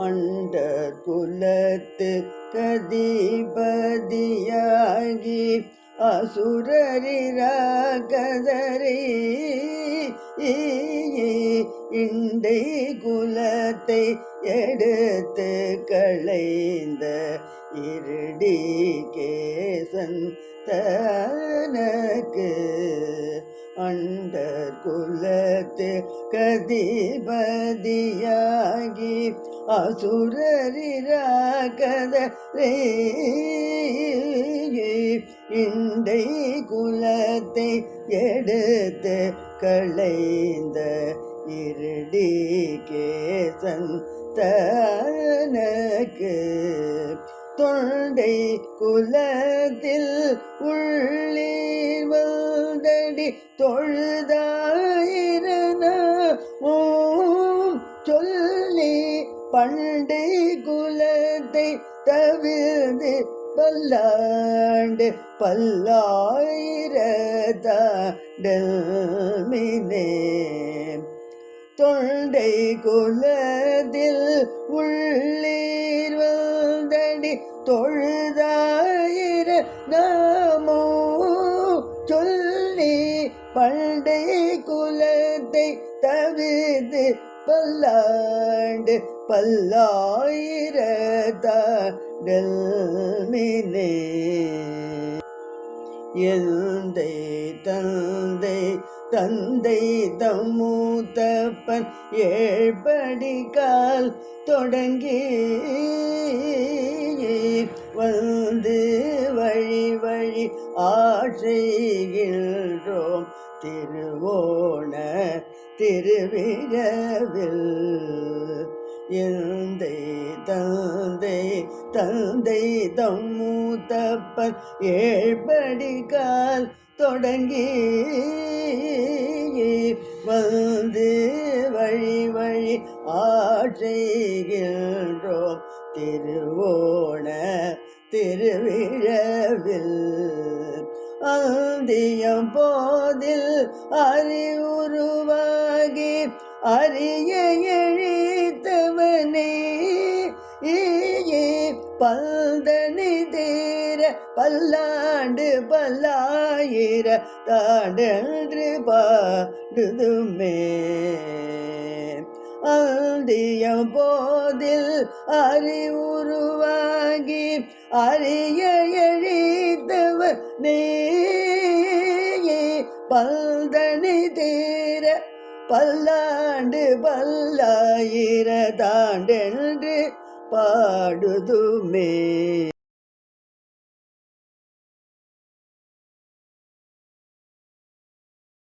அண்ட குலத்து கதிபதியாகி அசுரரிராகதரி இண்டை குலத்தை எடுத்து களைந்த இருடி கேசன் தனக்கு அண்ட குலத்து கதிபதியாகி அசுரரிராகத இண்டை குலத்தை எடுத்து களைந்த இருடி கேசன் தனக்கு தொண்டை குலத்தில் உள்ள தொழுதாயிரன. ஓம் சொல்லி பண்டை குலத்தை தவிர்த்து பல்லாண்டு பல்லாயிரத்தாடல்மினே தொண்டை குலத்தில் உள்ளீர் வந்தடி தொழுதாயிர நாமோ சொல் பண்டை குலத்தை தவிர்த்து பல்லாண்டு பல்லாயிரத்தாடல்மினே எந்தை தந்தை தந்தை தம்மூத்தப்பன் ஏழ்படி கால் தொடங்கி வந்து. வழி ஆசைகின்றோம் திருவோண திருவிழவில் எந்தை தந்தை தந்தை தம்மூத்தப்பர் ஏழ்படிகால் தொடங்கி வந்து வழி வழி ஆற்றைகின்றோம். திருவோண திருவிழவில் அந்தியம் போதில் அறிவுருவாகி அரிய எழித்தவனே. பல்தனி தீர பல்லாண்டு பல்லாயிர தாண்டன்று பாடுதுமே அந்தியம் போதில் அறிவுருவாகி அரிய எழித்தவனே. பல்தனி தீர பல்லாண்டு பல்லாயிர தாண்டென்று பாடுதுமே.